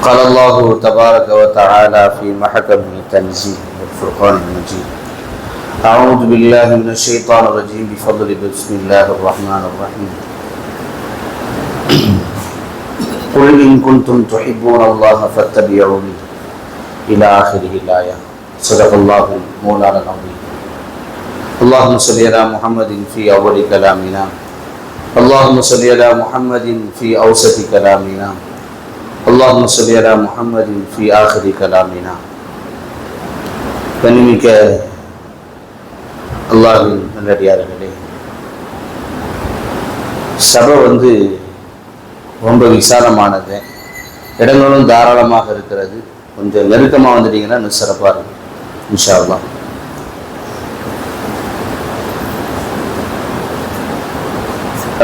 قال الله تبارك وتعالى في محكم التنزيل والفرقان المجيد. أعوذ بالله من الشيطان الرجيم. بفضل بسم الله الرحمن الرحيم. قل إن كنتم تحبون الله فاتبعوني. إلى آخره الآية. صدق الله مولانا العظيم. اللهم صل على محمد في أول كلامنا. اللهم صل على محمد في أوسط كلامنا. அல்லாஹும் சொல்லி அலா முகமதின் ஃபி ஆஹரி கலாமினா. கண்ணிமிக்க அல்லாஹின் நல்லடியார்களே சபை வந்து ரொம்ப விசாலமானது. இடங்களும் தாராளமாக இருக்கிறது. கொஞ்சம் நெருக்கமாக வந்துட்டீங்கன்னா இன்னும் சிறப்பாக இருக்கும் இன்ஷால்லாம்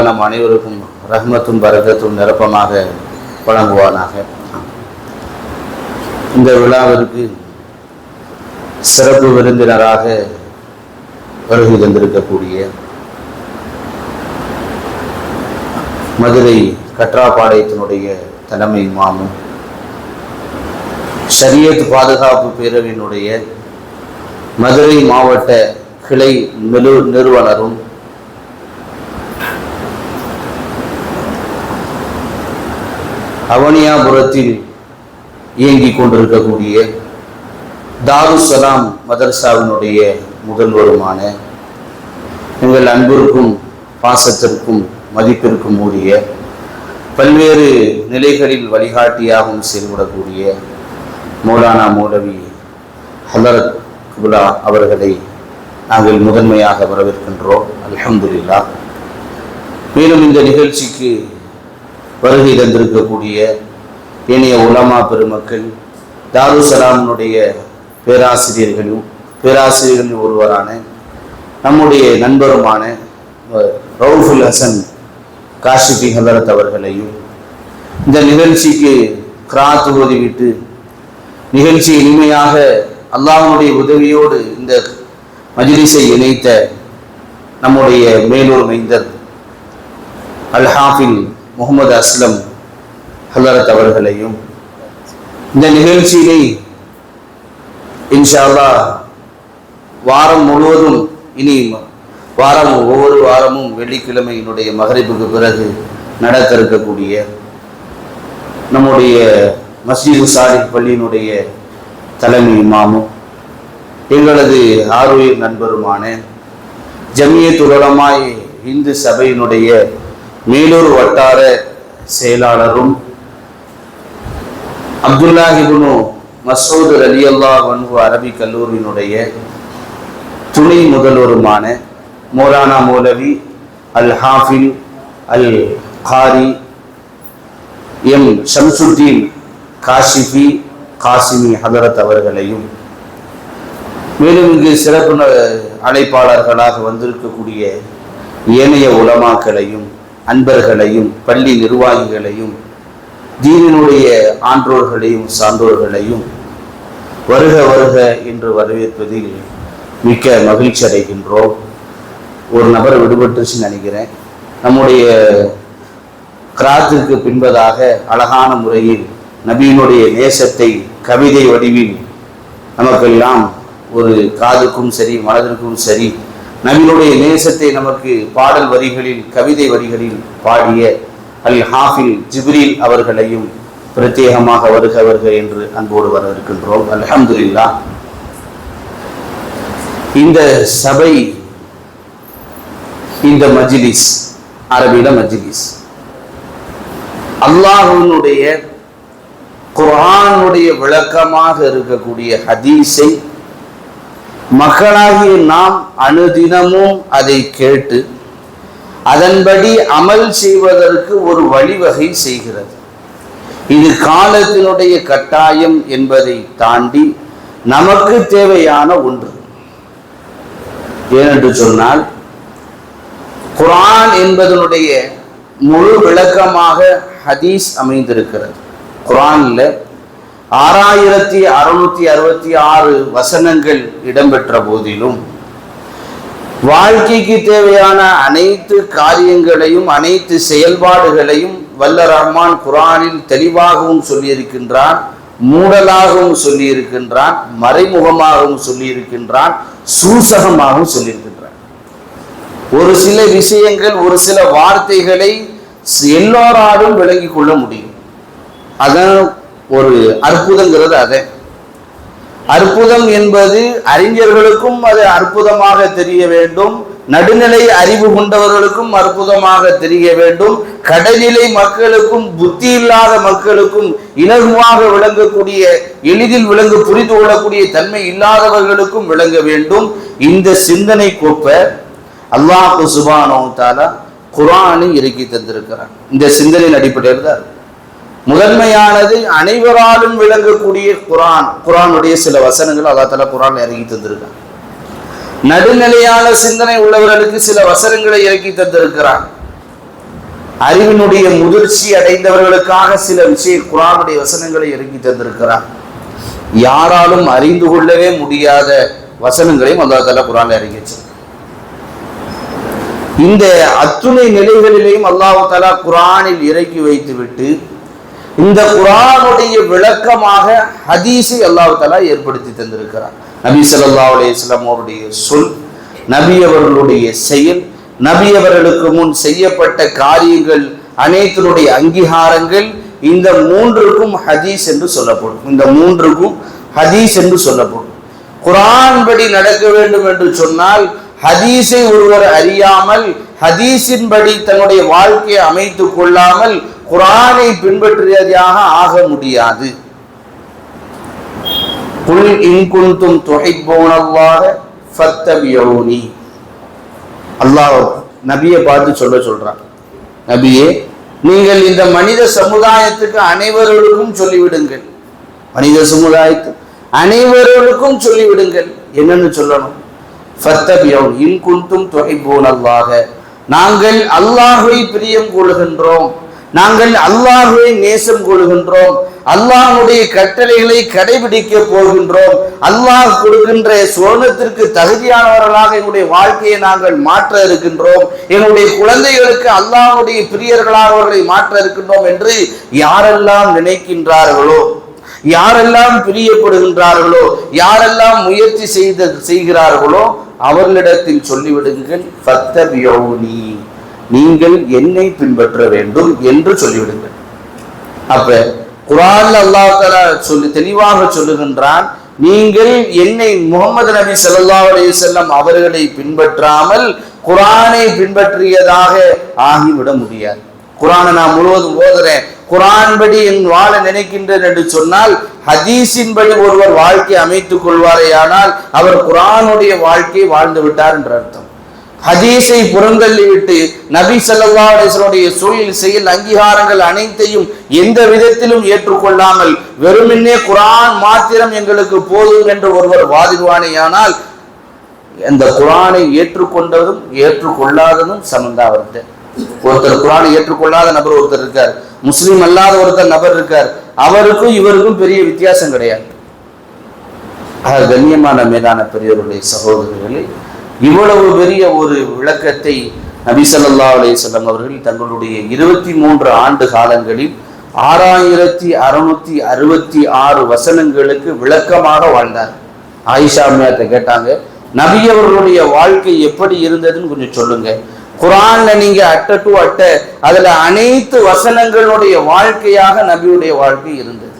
நம் அனைவருக்கும் ரஹ்மத்தும் பரகத்தும் நிரப்பமாக வழங்குவானாக. இந்த விழாவிற்கு சிறப்பு விருந்தினராக வருகை தந்திருக்கக்கூடிய மதுரை கற்றாப்பாளையத்தினுடைய தலைமை மாமும் ஷரியத் பாதுகாப்பு பேரவையினுடைய மதுரை மாவட்ட கிளை நிறு நிறுவனரும் அவனியாபுரத்தில் இயங்கிக் கொண்டிருக்கக்கூடிய தாருசலாம் மதர்சாவினுடைய முதல்வருமான எங்கள் அன்பிற்கும் பாசத்திற்கும் மதிப்பிற்கும் உரிய பல்வேறு நிலைகளில் வழிகாட்டியாகவும் செயல்படக்கூடிய மௌலானா மௌலவி ஹலரத் குபுலா அவர்களை நாங்கள் முதன்மையாக வரவேற்கின்றோம். அலமதுல்லா மேலும் இந்த நிகழ்ச்சிக்கு வருகை தந்திருக்கக்கூடிய இனிய உலமா பெருமக்கள் தாருசலாமனுடைய பேராசிரியர்களும் பேராசிரியர்களில் ஒருவரான நம்முடைய நண்பருமான ரவுஃபுல் ஹசன் காஷிபி ஹலரத் அவர்களையும் இந்த நிகழ்ச்சிக்கு கிராத் ஓதிவிட்டு நிகழ்ச்சி இனிமையாக அல்லாஹனுடைய உதவியோடு இந்த மஜிலிசை இணைத்த நம்முடைய மேலூர் மைந்தர் அல்ஹாஃபின் முகமது அஸ்லம் ஹலரத் அவர்களையும் இந்த நிகழ்ச்சியை இன்ஷால்லா வாரம் முழுவதும் இனி வாரம் ஒவ்வொரு வாரமும் வெள்ளிக்கிழமையினுடைய மகரிப்புக்கு பிறகு நடக்க இருக்கக்கூடிய நம்முடைய மசீது சாலிக் பள்ளியினுடைய தலைமை இமாமும் எங்களது ஆர்வீர் நண்பருமான ஜமியத் உலமாய் இந்து சபையினுடைய மேலூர் வட்டார செயலாளரும் அப்துல்லாஹிபுனு மசூத் அலி அல்லா வன்ஹு அரபி கல்லூரியினுடைய துணை முதல்வருமான மௌலானா மௌலவி அல் ஹாஃபில் அல் ஹாரி எம். ஷம்சுத்தீன் காஷிஃபி காசிமி ஹதரத் அவர்களையும். மேலும் இங்கு சிறப்பு அழைப்பாளர்களாக வந்திருக்கக்கூடிய ஏனைய உலமாக்களையும் அன்பர்களையும் பள்ளி நிர்வாகிகளையும் தீனினுடைய ஆன்றோர்களையும் சான்றோர்களையும் வருக வருக என்று வரவேற்பதில் மிக்க மகிழ்ச்சி அடைகின்றோம். ஒரு நபர் விடுபட்டுச்சுன்னு நினைக்கிறேன். நம்முடைய கிராத்துக்கு பின்பதாக அழகான முறையில் நபியினுடைய நேசத்தை கவிதை வடிவில் நமக்கெல்லாம் ஒரு காதுக்கும் சரி மனதிற்கும் சரி நபியினுடைய நேசத்தை நமக்கு பாடல் வரிகளில் கவிதை வரிகளில் பாடிய அல் ஹாஃபில் ஜிப்ரீல் அவர்களையும் பிரத்யேகமாக வருக வருக என்று அன்போடு வரவிருக்கின்றோம் அல்ஹம்துலில்லாஹ். இந்த சபை இந்த மஜிலிஸ் அரபியில மஜிலிஸ். அல்லாஹ்வினுடைய குரானுடைய விளக்கமாக இருக்கக்கூடிய ஹதீஸை மக்களாகிய நாம் அனுதினமும் அதை கேட்டு அதன்படி அமல் செய்வதற்கு ஒரு வழிவகை செய்கிறது. இது காலத்தினுடைய கட்டாயம் என்பதை தாண்டி நமக்கு தேவையான ஒன்று. ஏனென்று சொன்னால் குரான் என்பதனுடைய முழு விளக்கமாக ஹதீஸ் அமைந்திருக்கிறது. குரானில் ஆறாயிரத்தி அறுநூத்தி அறுபத்தி ஆறு வசனங்கள் இடம்பெற்ற போதிலும் வாழ்க்கைக்கு தேவையான அனைத்து காரியங்களையும் அனைத்து செயல்பாடுகளையும் வல்ல ரஹ்மான் குரானில் தெளிவாகவும் சொல்லியிருக்கின்றான் மூடலாகவும் சொல்லியிருக்கின்றான் மறைமுகமாகவும் சொல்லியிருக்கின்றான் சூசகமாகவும் சொல்லியிருக்கின்றான். ஒரு சில விஷயங்கள் ஒரு சில வார்த்தைகளை எல்லோராலும் விளங்கிக் கொள்ள முடியும். அதான் ஒரு அற்புதங்கிறது அதே. அற்புதம் என்பது அறிஞர்களுக்கும் அது அற்புதமாக தெரிய வேண்டும். நடுநிலை அறிவு கொண்டவர்களுக்கும் அற்புதமாக தெரிய வேண்டும். கடைநிலை மக்களுக்கும் புத்தி இல்லாத மக்களுக்கும் இலகுவாக விளங்கக்கூடிய எளிதில் விளங்கு புரிந்து கொள்ளக்கூடிய தன்மை இல்லாதவர்களுக்கும் விளங்க வேண்டும். இந்த சிந்தனை கோப்ப அல்லாஹு சுபானோ தாலா குரானை இறக்கி தந்திருக்கிறான். இந்த சிந்தனையின் அடிப்படையில் தான். முதன்மையானது அனைவராலும் விளங்கக்கூடிய குரான். குரானுடைய சில வசனங்கள் அல்லா தலா குரான் இறக்கி தந்திருக்கான். நடுநிலையான சிந்தனை உள்ளவர்களுக்கு சில வசனங்களை இறக்கி தந்திருக்கிறான். அறிவினுடைய முதிர்ச்சி அடைந்தவர்களுக்காக சில விஷய குரானுடைய வசனங்களை இறக்கி தந்திருக்கிறான். யாராலும் அறிந்து கொள்ளவே முடியாத வசனங்களையும் அல்லா தலா குரான் இறங்கிச்சு இந்த அத்துணை நிலைகளிலேயும் அல்லாஹு தலா குரானில் இறக்கி வைத்துவிட்டு இந்த குரானுடைய விளக்கமாக ஹதீஸை அல்லாஹு ஏற்படுத்தி தந்திருக்கிறார் நபி சல்லா அலையம் அவருடைய சொல் நபி அவர்களுடைய செயல் நபி அவர்களுக்கு முன் செய்யப்பட்ட காரியங்கள் அனைத்தினுடைய அங்கீகாரங்கள் இந்த மூன்றுக்கும் ஹதீஸ் என்று சொல்லப்படும். இந்த மூன்றுக்கும் ஹதீஸ் என்று சொல்லப்படும். குரான் படி நடக்க வேண்டும் என்று சொன்னால் ஹதீஸை ஒருவர் அறியாமல் ஹதீஸின்படி தன்னுடைய வாழ்க்கையை அமைத்துக் கொள்ளாமல் குரானை பின்பற்றியதாக ஆக முடியாது. குல் இன்குந்தும் குன்தும் துஹிப்பூனல்லாஹ ஃபத்தவியோனி அல்லாஹ் நபியை பார்த்து சொல்ல சொல்றான். நபியே நீங்கள் இந்த மனித சமுதாயத்துக்கு அனைவர்களுக்கும் சொல்லிவிடுங்கள். மனித சமுதாயத்து அனைவர்களுக்கும் சொல்லிவிடுங்கள். என்னன்னு சொல்லணும்? ஃபத்தபியூன் இன் குன்தும் துஹிப்பூனல்லாஹ நாங்கள் அல்லாஹை பிரியம் கொள்கின்றோம் நாங்கள் அல்லாஹுவை நேசம் கொள்கின்றோம் அல்லாஹுடைய கட்டளைகளை கடைபிடிக்க போகின்றோம். அல்லாஹ் கொடுக்கின்ற சுவனத்திற்கு தகுதியானவர்களாக எங்களுடைய வாழ்க்கையை நாங்கள் மாற்ற இருக்கின்றோம். எங்களுடைய குழந்தைகளுக்கு அல்லாஹுடைய பிரியர்களாக அவர்களை மாற்ற இருக்கின்றோம் என்று யாரெல்லாம் நினைக்கின்றார்களோ? யாரெல்லாம் பிரியப்படுகின்றார்களோ யாரெல்லாம் முயற்சி செய்த செய்கிறார்களோ அவர்களிடத்தில் சொல்லிவிடுங்கள் ஃபத்தபியூனி. நீங்கள் என்னை பின்பற்ற வேண்டும் என்று சொல்லிவிடுங்கள். அப்ப குரான் அல்லாஹால சொல்லி தெளிவாக சொல்லுகின்றான் நீங்கள் என்னை முகமது நபி சல்லா அலி செல்லம் அவர்களை பின்பற்றாமல் குரானை பின்பற்றியதாக ஆகிவிட முடியாது. குரானை நான் முழுவதும் ஓதுறேன் குரான் படி என் வாழ நினைக்கின்றேன் என்று சொன்னால் ஹதீஸின் படி ஒருவர் வாழ்க்கை அமைத்துக் கொள்வாரேயானால் அவர் குரானுடைய வாழ்க்கையை வாழ்ந்து விட்டார் என்ற அர்த்தம். ஹதீஸை புறந்தள்ளி விட்டு நபி ஸல்லல்லாஹு அலைஹி சொல் செயல் அங்கீகாரங்கள் அனைத்தையும் எந்த விதத்திலும் ஏற்றுக்கொள்ளாமல் வெறுமென்னே குரான் மாத்திரம் எங்களுக்கு போதும் என்று ஒருவர் வாதிடுவானேயானால் அந்த குரானை ஏற்றுக்கொண்டதும் ஏற்றுக்கொள்ளாததும் சமந்தா வருது. ஒருத்தர் குரானை ஏற்றுக்கொள்ளாத நபர் ஒருத்தர் இருக்கார். முஸ்லீம் அல்லாத ஒருத்தர் நபர் இருக்கார். அவருக்கும் இவருக்கும் பெரிய வித்தியாசம் கிடையாது. ஆக கண்ணியமான மேலான பெரியவருடைய சகோதரர்களே இவ்வளவு பெரிய ஒரு விளக்கத்தை நபிசல்லா அலையம் அவர்கள் தங்களுடைய இருபத்தி மூன்று ஆண்டு காலங்களில் ஆறாயிரத்தி அறுநூத்தி அறுபத்தி ஆறு வசனங்களுக்கு விளக்கமாக வாழ்ந்தார். ஆயிஷா அம்மையார்ட்ட கேட்டாங்க நபி அவர்களுடைய வாழ்க்கை எப்படி இருந்ததுன்னு கொஞ்சம் சொல்லுங்க. குரான்ல நீங்க அட்ட டு அட்ட அதுல அனைத்து வசனங்களுடைய வாழ்க்கையாக நபியுடைய வாழ்க்கை இருந்தது.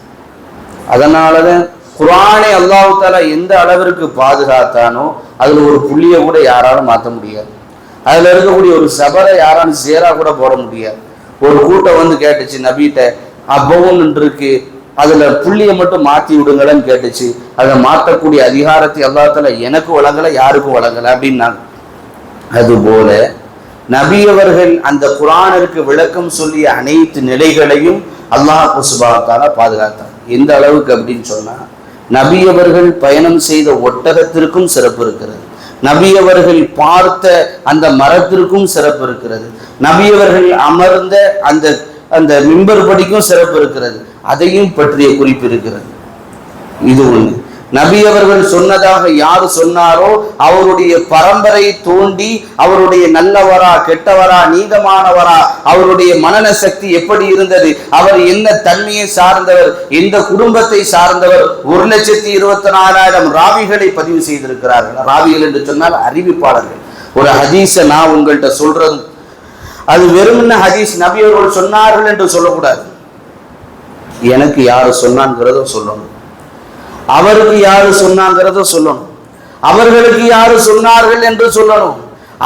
அதனாலதான் குரானை அல்லாஹு தாலா எந்த அளவிற்கு பாதுகாத்தானோ அதுல ஒரு புள்ளிய கூட யாராலும் மாற்ற முடியாது. அதுல இருக்கக்கூடிய ஒரு சபரை யாராலும் சேரா கூட போட முடியாது. ஒரு கூட்டம் வந்து கேட்டுச்சு நபிகிட்ட அப்பவும் இருக்கு அதுல புள்ளிய மட்டும் மாத்தி விடுங்களன்னு கேட்டுச்சு. அதை மாற்றக்கூடிய அதிகாரத்தை அல்லாஹ் எனக்கு வழங்கல யாருக்கும் வழங்கல அப்படின்னாங்க. அதுபோல நபியவர்கள் அந்த குரானிற்கு விளக்கம் சொல்லிய அனைத்து நிலைகளையும் அல்லாஹ் சுபாத்தால பாதுகாத்தார் எந்த அளவுக்கு அப்படின்னு சொன்னா நபியவர்கள் பயணம் செய்த ஒட்டகத்திற்கும் சிறப்பு இருக்கிறது. நபியவர்கள் பார்த்த அந்த மரத்திற்கும் சிறப்பு இருக்கிறது. நபியவர்கள் அமர்ந்த அந்த அந்த மிம்பர் படிக்கும் சிறப்பு இருக்கிறது. அதையும் பற்றிய குறிப்பு இருக்கிறது. இது ஒன்று நபி அவர்கள் சொன்னதாக யார் சொன்னாரோ அவருடைய பரம்பரை தோண்டி அவருடைய நல்லவரா கெட்டவரா நீதமானவரா அவருடைய மனன சக்தி எப்படி இருந்தது அவர் என்ன தன்மையை சார்ந்தவர் எந்த குடும்பத்தை சார்ந்தவர் ஒரு லட்சத்தி இருபத்தி நாலாயிரம் ராவிகளை பதிவு செய்திருக்கிறார்கள். ராவிகள் என்று சொன்னால் அறிவிப்பாளர்கள். ஒரு ஹதீஸை நான் உங்கள்கிட்ட சொல்றது. அது வெறுமன ஹதீஸ் நபி அவர்கள் சொன்னார்கள் என்று சொல்லக்கூடாது. எனக்கு யாரு சொன்னாங்கிறத சொல்லணும். அவருக்கு யாரு சொன்னாங்கிறத சொல்லணும். அவர்களுக்கு யாரு சொன்னார்கள் என்று சொல்லணும்.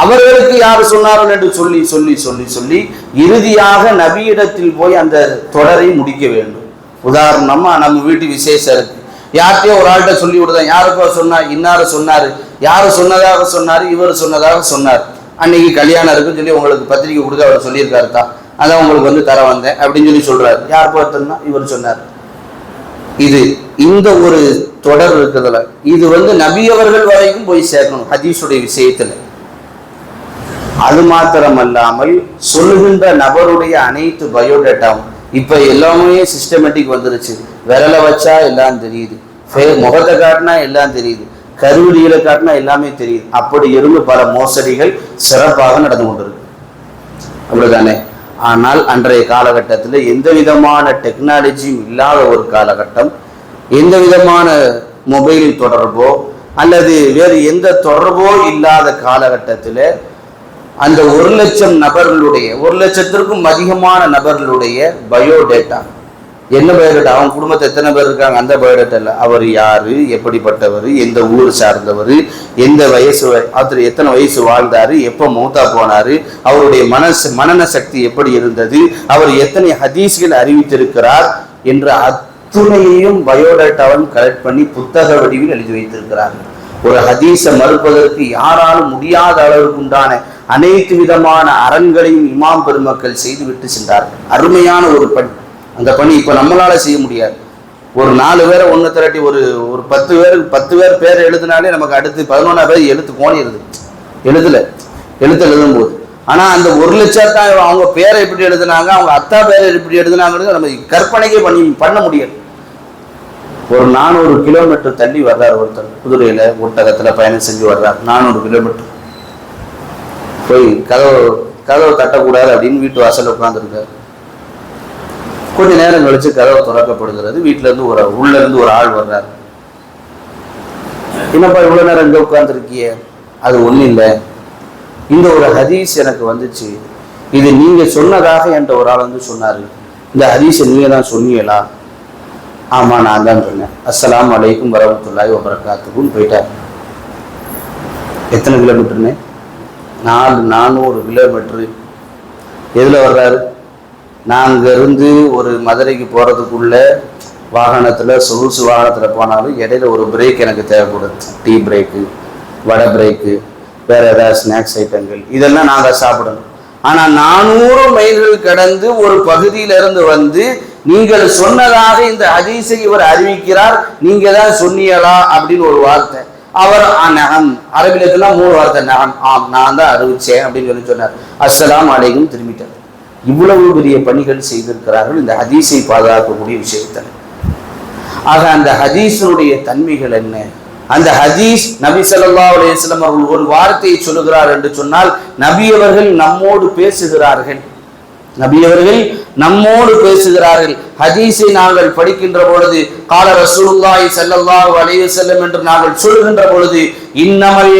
அவர்களுக்கு யாரு சொன்னார்கள் என்று சொல்லி சொல்லி சொல்லி சொல்லி இறுதியாக நபியிடத்தில் போய் அந்த தொடரை முடிக்க வேண்டும். உதாரணமா நம்ம வீட்டு விசேஷம் இருக்கு. யார்கிட்டயோ ஒரு ஆள்கிட்ட சொல்லி விடுதான் யாருக்கோ சொன்னா இன்னார சொன்னாரு யாரு சொன்னதாக சொன்னாரு இவர் சொன்னதாக சொன்னார். அன்னைக்கு கல்யாணம் இருக்குன்னு சொல்லி உங்களுக்கு பத்திரிக்கை கொடுக்க அவர் சொல்லியிருக்காரு தான். அதான் உங்களுக்கு வந்து தர வந்தேன் அப்படின்னு சொல்லி சொல்றாரு. யார் பார்த்தோம்னா இவர் சொன்னார். இது இந்த ஒரு தொடர் இருக்கிறதுல இது வந்து நபி அவர்கள் வரைக்கும் போய் சேர்க்கணும் ஹதீஸுடைய விஷயத்துல. அது மாத்திரம் அல்லாமல் சொல்லுகின்ற நபருடைய அனைத்து பயோடேட்டாவும் இப்ப எல்லாமே சிஸ்டமேட்டிக் வந்துருச்சு. விரலை வச்சா எல்லாம் தெரியுது. முகத்தை காட்டினா எல்லாம் தெரியுது. கருவிடிகளை காட்டினா எல்லாமே தெரியுது. அப்படி இருந்து பல மோசடிகள் சிறப்பாக நடந்து கொண்டிருக்கு. அப்படிதானே? ஆனால் அன்றைய காலகட்டத்தில் எந்த விதமான டெக்னாலஜியும் இல்லாத ஒரு காலகட்டம் எந்த விதமான மொபைல் தொடர்போ அல்லது வேறு எந்த தொடர்போ இல்லாத காலகட்டத்தில் அந்த ஒரு லட்சம் நபர்களுடைய ஒரு லட்சத்திற்கும் அதிகமான நபர்களுடைய பயோடேட்டா என்ன பயோடேட்டா? அவன் குடும்பத்தை எத்தனை பேர் இருக்காங்க? அந்த பயோடேட்டா இல்லை. அவர் யாரு? எப்படிப்பட்டவர்? எந்த ஊர் சார்ந்தவர்? எந்த வயசு அவர் எத்தனை வயசு வாழ்ந்தாரு? எப்போ மூத்தா போனாரு? அவருடைய மனசு மனன சக்தி எப்படி இருந்தது? அவர் எத்தனை ஹதீஸ்கள் அறிவித்திருக்கிறார்? என்ற அத்துணையையும் பயோடேட்டாவும் கலெக்ட் பண்ணி புத்தக வடிவில் எழுதி வைத்திருக்கிறார். ஒரு ஹதீஸை மறுப்பதற்கு யாராலும் முடியாத அளவுக்கு உண்டான அனைத்து விதமான அரண்களையும் இமாம் பெருமக்கள் செய்துவிட்டு சென்றார்கள். அருமையான ஒரு பட் அந்த பணி இப்போ நம்மளால செய்ய முடியாது. ஒரு நாலு பேரை ஒன்று திரட்டி ஒரு ஒரு பத்து பேர் பத்து பேர் பேர் எழுதினாலே நமக்கு அடுத்து பதினொன்றா பேர் எழுத்து கோணிடுது. எழுதலை. எழுத்து எழுதும்போது. ஆனால் அந்த ஒரு லட்சத்தா அவங்க பேரை எப்படி எழுதுனாங்க அவங்க அத்தா பேரை எப்படி எழுதுனாங்கிறது நம்ம கற்பனைக்கே பண்ணி பண்ண முடியாது. ஒரு நானூறு கிலோமீட்டர் தள்ளி வர்றார் ஒருத்தர். குதிரையில் ஒட்டகத்தில் பயணம் செஞ்சு வர்றார். நானூறு கிலோமீட்டர். போய் கதவு கதவை தட்டக்கூடாது அப்படின்னு வீட்டு வாசல்ல உட்காந்துருக்காரு கொஞ்ச நேரம் கழிச்சு கதவை திறக்கப்படுகிறது. வீட்டுல இருந்து ஒரு உள்ள இருந்து ஒரு ஆள் வர்றார். என்னப்பா இவ்வளவு நேரம் இங்க உட்கார்ந்துருக்கிய? அது ஒண்ணு இல்லை. இந்த ஒரு ஹதீஸ் எனக்கு வந்துச்சு. இது நீங்க சொன்னதாக என்ற ஒரு ஆள் வந்து சொன்னாரு. இந்த ஹதீஸ் நீங்க தான் சொன்னீங்களா? ஆமா நான் தான் சொன்னேன். அஸ்லாம் அலைக்கும் வரமத்துல்லாய் வபரகாத்துக்கும் போயிட்டார். எத்தனை கிலோமீட்டர்னு நாலு நானூறு கிலோமீட்டரு. எதில் வர்றாரு? நாங்கள் இருந்து ஒரு மதுரைக்கு போகிறதுக்குள்ள வாகனத்தில் சொகுசு வாகனத்தில் போனாலும் இடையில ஒரு பிரேக் எனக்கு தேவைப்படுது. டீ பிரேக்கு வடை பிரேக்கு வேறு ஏதாவது ஸ்நாக்ஸ் ஐட்டங்கள் இதெல்லாம் நாங்கள் சாப்பிடணும். ஆனால் நானூறு மைல்கள் கடந்து ஒரு பகுதியிலிருந்து வந்து நீங்கள் சொன்னதாக இந்த ஹதீஸை இவர் அறிவிக்கிறார். நீங்க தான் சொன்னீங்களா அப்படின்னு ஒரு வார்த்தை. அவர் "ஆ, நகம். அரபிலத்துல மூணு வார்த்தை நகம். ஆம் நான் தான் அறிவிச்சேன் அப்படின்னு சொல்லி சொன்னார். அஸ்லாம் அலைக்கும் திரும்பிட்டார். இவ்வளவு பெரிய பணிகள் செய்திருக்கிறார்கள். இந்த ஹதீஸை பாதுகாக்கக்கூடிய விஷயத்தில் ஆக அந்த ஹதீஸினுடைய தன்மைகள் என்ன? அந்த ஹதீஸ் நபி சல்லா அலையம் அவர்கள் ஒரு வார்த்தையை சொல்லுகிறார் என்று சொன்னால் நபி அவர்கள் நம்மோடு பேசுகிறார்கள். நபி அவர்கள் நம்மோடு பேசுகிறார்கள். ஹதீஸை நாங்கள் படிக்கின்ற பொழுது கால ரசூலுல்லாஹி ஸல்லல்லாஹு அலைஹி வஸல்லம் என்று நாங்கள் சொல்கின்ற பொழுது இன்னமல்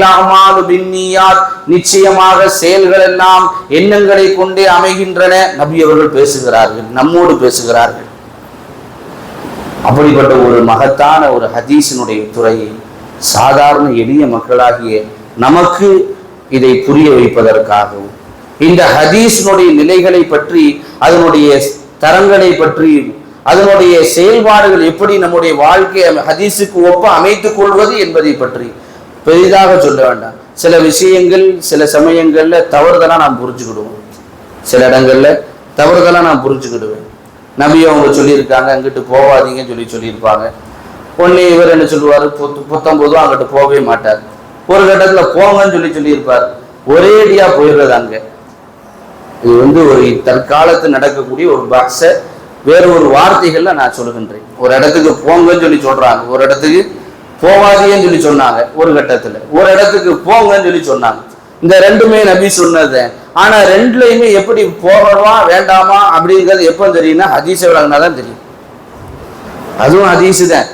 பின்னியாத். நிச்சயமாக செயல்கள் எல்லாம் எண்ணங்களை கொண்டே அமைகின்றன. நபி அவர்கள் பேசுகிறார்கள் நம்மோடு பேசுகிறார்கள். அப்படிப்பட்ட ஒரு மகத்தான ஒரு ஹதீஸினுடைய துறையை சாதாரண எளிய மக்களாகிய நமக்கு இதை புரிய வைப்பதற்காகவும் இந்த ஹதீஸினுடைய நிலைகளை பற்றி அதனுடைய தரங்களை பற்றி அதனுடைய செயல்பாடுகள் எப்படி நம்முடைய வாழ்க்கையை ஹதீஸுக்கு ஒப்ப அமைத்துக் கொள்வது என்பதை பற்றி பெரிதாக சொல்ல வேண்டாம். சில விஷயங்கள் சில சமயங்கள்ல தவறுதலா நாம் புரிஞ்சுக்கிடுவோம். சில இடங்கள்ல தவறுதலா நான் புரிஞ்சுக்கிடுவேன். நபி அவங்க சொல்லியிருக்காங்க அங்கிட்டு போகாதீங்கன்னு சொல்லி சொல்லியிருப்பாங்க. ஒன்னே இவர் என்ன சொல்லுவார்? புத்தம் போதும் அங்கிட்டு போகவே மாட்டார். ஒரு கட்டத்துல போங்கன்னு சொல்லி சொல்லியிருப்பார். ஒரேடியா போயிடுறது அங்கே. இது வந்து ஒரு தற்காலத்து நடக்கக்கூடிய ஒரு பாக்ஸ வேற ஒரு வார்த்தைகள்ல நான் சொல்லுகின்றேன். ஒரு இடத்துக்கு போங்கன்னு சொல்லி சொல்றாங்க. ஒரு இடத்துக்கு போவாதீங்கன்னு சொல்லி சொன்னாங்க ஒரு கட்டத்துல. ஒரு இடத்துக்கு போங்கன்னு சொல்லி சொன்னாங்க. இந்த ரெண்டுமே நபி சொன்னது. ஆனா ரெண்டுலையுமே எப்படி போகணுமா வேண்டாமா அப்படிங்கிறது எப்போ தெரியும்னா ஹதீஸை விளங்கினா தான் தெரியும். அதுவும் ஹதீஸு தான்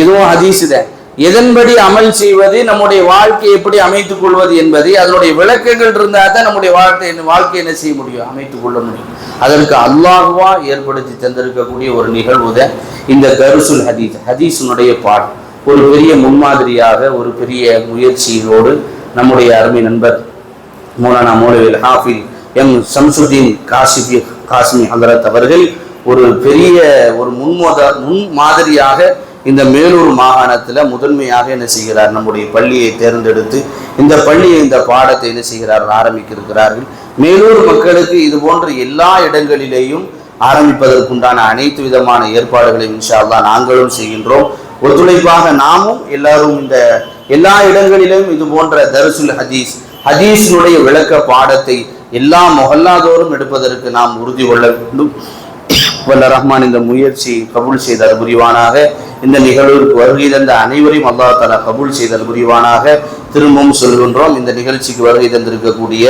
இதுவும் ஹதீஸு தான் எதன்படி அமல் செய்வது நம்முடைய வாழ்க்கையை எப்படி அமைத்துக் கொள்வது என்பது அதனுடைய விளக்கங்கள் இருந்தால் தான் நம்முடைய வாழ்க்கை வாழ்க்கை என்ன செய்ய முடியும் அமைத்துக் கொள்ள முடியும். அதற்கு அல்லாஹுவா ஏற்படுத்தி தந்திருக்கக்கூடிய ஒரு நிகழ்வு தான் இந்த கருசுல் ஹதீஸ். ஹதீஸினுடைய பாட் ஒரு பெரிய முன்மாதிரியாக ஒரு பெரிய முயற்சியோடு நம்முடைய அருமை நண்பர் மௌலானா மௌலவில் ஹாஃபில் எம் சம்சுதீன் காசிபி காசிமி ஹலரத் அவர்கள் ஒரு பெரிய ஒரு முன்மோத முன் மாதிரியாக இந்த மேலூர் மாகாணத்தில் முதன்மையாக என்ன செய்கிறார்? நம்முடைய பள்ளியை தேர்ந்தெடுத்து இந்த பள்ளியை இந்த பாடத்தை என்ன செய்கிறார் ஆரம்பிக்கிருக்கிறார்கள் மேலூர் மக்களுக்கு இது போன்ற எல்லா இடங்களிலேயும் ஆரம்பிப்பதற்குண்டான அனைத்து விதமான ஏற்பாடுகளையும் இன்ஷால்லா நாங்களும் செய்கின்றோம். ஒத்துழைப்பாக நாமும் எல்லாரும் இந்த எல்லா இடங்களிலும் இது போன்ற தருசுல் ஹதீஸ் ஹதீஸினுடைய விளக்க பாடத்தை எல்லா மொஹல்லாதோறும் எடுப்பதற்கு நாம் உறுதி கொள்ள வேண்டும். வல்ல ரஹ்மான் இந்த முயற்சி கபூல் செய்தார் புரிவானாக. இந்த நிகழ்வுக்கு வருகை தந்த அனைவரையும் அல்லா தலா கபூல் செய்தல் புரிவானாக. திரும்பவும் சொல்கின்றோம் இந்த நிகழ்ச்சிக்கு வருகை தந்திருக்கக்கூடிய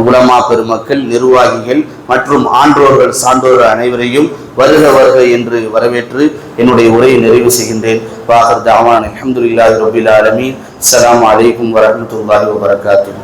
உலமா பெருமக்கள் நிர்வாகிகள் மற்றும் ஆன்றோர்கள் சான்றோர்கள் அனைவரையும் வருக வருக என்று வரவேற்று என்னுடைய உரையை நிறைவு செய்கின்றேன். வாகர் தாவான் அலமதுல்லாஹி ரபில் ஆலமீன். அஸ்ஸலாமு அலைக்கும் வரமத்துல்லாஹி வபரகாத்துஹு.